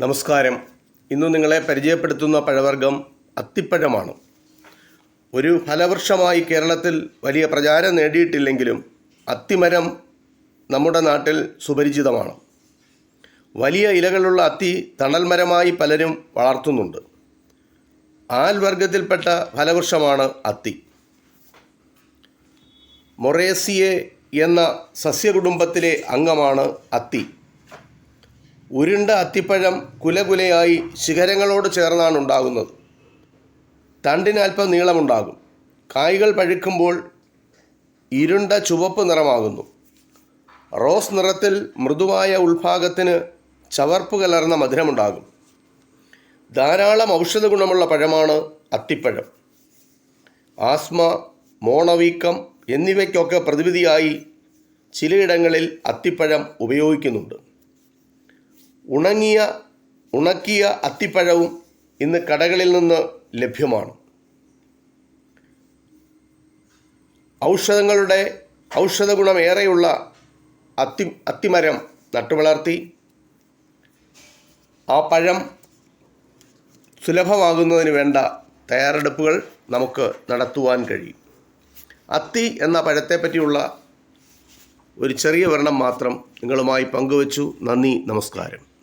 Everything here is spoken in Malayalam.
നമസ്കാരം. ഇന്ന് നിങ്ങളെ പരിചയപ്പെടുത്തുന്ന പഴവർഗം അത്തിപ്പഴമാണ്. ഒരു ഫലവൃക്ഷമായി കേരളത്തിൽ വലിയ പ്രചാരം നേടിയിട്ടില്ലെങ്കിലും അത്തിമരം നമ്മുടെ നാട്ടിൽ സുപരിചിതമാണ്. വലിയ ഇലകളുള്ള അത്തി തണൽമരമായി പലരും വളർത്തുന്നുണ്ട്. ആൽവർഗത്തിൽപ്പെട്ട ഫലവൃക്ഷമാണ് അത്തി. മൊറേസിയെ എന്ന സസ്യകുടുംബത്തിലെ അംഗമാണ് അത്തി. ഉരുണ്ട അത്തിപ്പഴം കുലകുലയായി ശിഖരങ്ങളോട് ചേർന്നാണ് ഉണ്ടാകുന്നത്. തണ്ടിനൽപ്പം നീളമുണ്ടാകും. കായ്കൾ പഴുക്കുമ്പോൾ ഇരുണ്ട ചുവപ്പ് നിറമാകുന്നു. റോസ് നിറത്തിൽ മൃദുവായ ഉൾഭാഗത്തിന് ചവർപ്പ് കലർന്ന മധുരമുണ്ടാകും. ധാരാളം ഔഷധ ഗുണമുള്ള പഴമാണ് അത്തിപ്പഴം. ആസ്മ മോണവീക്കം എന്നിവയ്ക്കൊക്കെ പ്രതിവിധിയായി ചിലയിടങ്ങളിൽ അത്തിപ്പഴം ഉപയോഗിക്കുന്നുണ്ട്. ഉണങ്ങിയ ഉണക്കിയ അത്തിപ്പഴവും ഇന്ന് കടകളിൽ നിന്ന് ലഭ്യമാണ്. ഔഷധങ്ങളുടെ ഔഷധ ഗുണമേറെയുള്ള അത്തി അത്തിമരം നട്ടുവളർത്തി ആ പഴം സുലഭമാകുന്നതിന് വേണ്ട തയ്യാറെടുപ്പുകൾ നമുക്ക് നടത്തുവാൻ കഴിയും. അത്തി എന്ന പഴത്തെ പറ്റിയുള്ള ഒരു ചെറിയ വർണം മാത്രം നിങ്ങളുമായി പങ്കുവച്ചു. നന്ദി നമസ്കാരം.